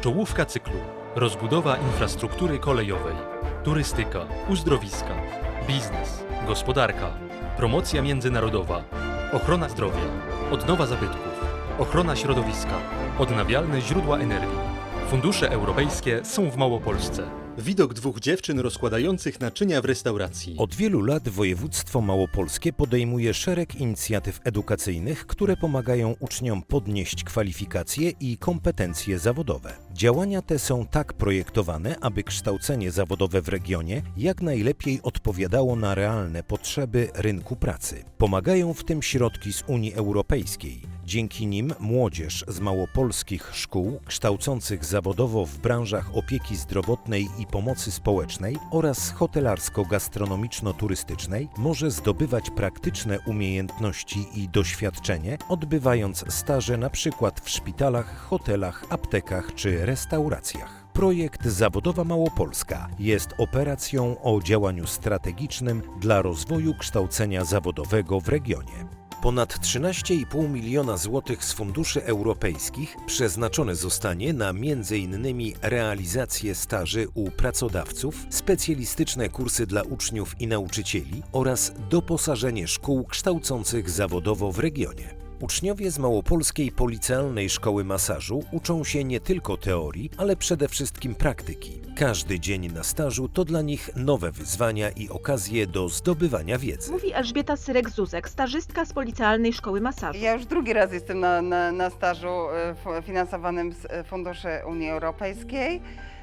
Czołówka cyklu. Rozbudowa infrastruktury kolejowej. Turystyka, uzdrowiska, biznes, gospodarka, promocja międzynarodowa, ochrona zdrowia, odnowa zabytków, ochrona środowiska, odnawialne źródła energii. Fundusze europejskie są w Małopolsce. Widok dwóch dziewczyn rozkładających naczynia w restauracji. Od wielu lat województwo małopolskie podejmuje szereg inicjatyw edukacyjnych, które pomagają uczniom podnieść kwalifikacje i kompetencje zawodowe. Działania te są tak projektowane, aby kształcenie zawodowe w regionie jak najlepiej odpowiadało na realne potrzeby rynku pracy. Pomagają w tym środki z Unii Europejskiej. Dzięki nim młodzież z małopolskich szkół kształcących zawodowo w branżach opieki zdrowotnej i pomocy społecznej oraz hotelarsko-gastronomiczno-turystycznej może zdobywać praktyczne umiejętności i doświadczenie, odbywając staże przykład w szpitalach, hotelach, aptekach czy restauracjach. Projekt Zawodowa Małopolska jest operacją o działaniu strategicznym dla rozwoju kształcenia zawodowego w regionie. Ponad 13,5 miliona złotych z funduszy europejskich przeznaczone zostanie na m.in. realizację staży u pracodawców, specjalistyczne kursy dla uczniów i nauczycieli oraz doposażenie szkół kształcących zawodowo w regionie. Uczniowie z Małopolskiej Policealnej Szkoły Masażu uczą się nie tylko teorii, ale przede wszystkim praktyki. Każdy dzień na stażu to dla nich nowe wyzwania i okazje do zdobywania wiedzy. Mówi Elżbieta Syrek-Zuzek, stażystka z Policealnej Szkoły Masażu. Ja już drugi raz jestem na, na, na stażu e, finansowanym z e, Funduszy Unii Europejskiej.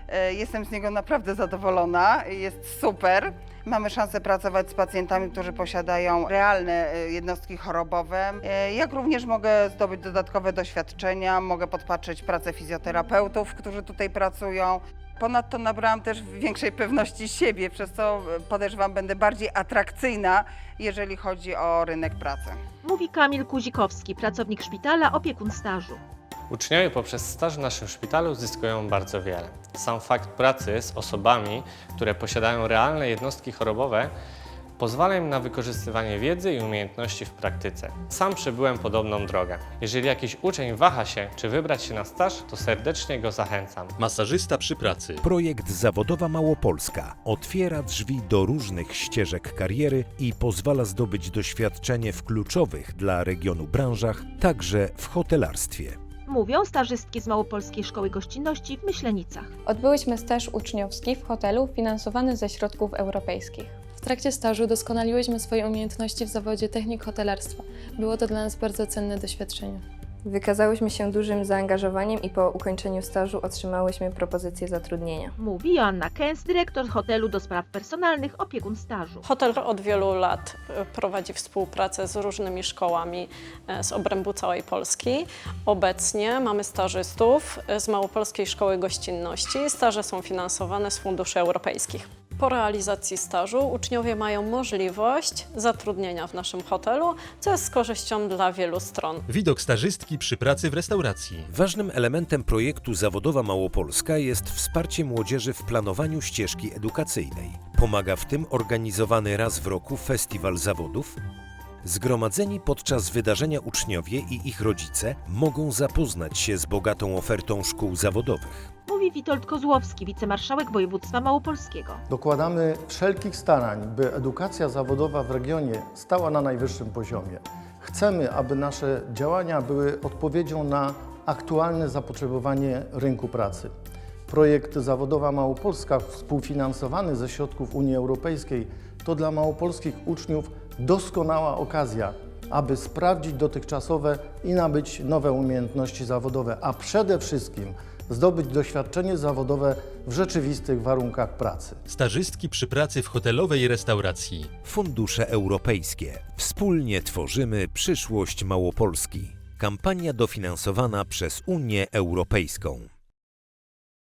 E, Jestem z niego naprawdę zadowolona, jest super. Mamy szansę pracować z pacjentami, którzy posiadają realne e, jednostki chorobowe. E, Jak również mogę zdobyć dodatkowe doświadczenia, mogę podpatrzeć pracę fizjoterapeutów, którzy tutaj pracują. Ponadto nabrałam też większej pewności siebie, przez co podejrzewam będę bardziej atrakcyjna, jeżeli chodzi o rynek pracy. Mówi Kamil Kuzikowski, pracownik szpitala, opiekun stażu. Uczniowie poprzez staż w naszym szpitalu zyskują bardzo wiele. Sam fakt pracy z osobami, które posiadają realne jednostki chorobowe, pozwala im na wykorzystywanie wiedzy i umiejętności w praktyce. Sam przebyłem podobną drogę. Jeżeli jakiś uczeń waha się, czy wybrać się na staż, to serdecznie go zachęcam. Masażysta przy pracy. Projekt Zawodowa Małopolska otwiera drzwi do różnych ścieżek kariery i pozwala zdobyć doświadczenie w kluczowych dla regionu branżach, także w hotelarstwie. Mówią stażystki z Małopolskiej Szkoły Gościnności w Myślenicach. Odbyłyśmy staż uczniowski w hotelu finansowany ze środków europejskich. W trakcie stażu doskonaliłyśmy swoje umiejętności w zawodzie technik hotelarstwa. Było to dla nas bardzo cenne doświadczenie. Wykazałyśmy się dużym zaangażowaniem i po ukończeniu stażu otrzymałyśmy propozycję zatrudnienia. Mówi Joanna Kęs, dyrektor hotelu do spraw personalnych, opiekun stażu. Hotel od wielu lat e, prowadzi współpracę z różnymi szkołami e, z obrębu całej Polski. Obecnie mamy stażystów e, z Małopolskiej Szkoły Gościnności. Staże są finansowane z funduszy europejskich. Po realizacji stażu uczniowie mają możliwość zatrudnienia w naszym hotelu, co jest z korzyścią dla wielu stron. Widok stażystki przy pracy w restauracji. Ważnym elementem projektu Zawodowa Małopolska jest wsparcie młodzieży w planowaniu ścieżki edukacyjnej. Pomaga w tym organizowany raz w roku festiwal zawodów. Zgromadzeni podczas wydarzenia uczniowie i ich rodzice mogą zapoznać się z bogatą ofertą szkół zawodowych. Mówi Witold Kozłowski, wicemarszałek województwa małopolskiego. Dokładamy wszelkich starań, by edukacja zawodowa w regionie stała na najwyższym poziomie. Chcemy, aby nasze działania były odpowiedzią na aktualne zapotrzebowanie rynku pracy. Projekt Zawodowa Małopolska, współfinansowany ze środków Unii Europejskiej, to dla małopolskich uczniów doskonała okazja, aby sprawdzić dotychczasowe i nabyć nowe umiejętności zawodowe, a przede wszystkim zdobyć doświadczenie zawodowe w rzeczywistych warunkach pracy. Stażystki przy pracy w hotelowej restauracji. Fundusze europejskie. Wspólnie tworzymy przyszłość Małopolski. Kampania dofinansowana przez Unię Europejską.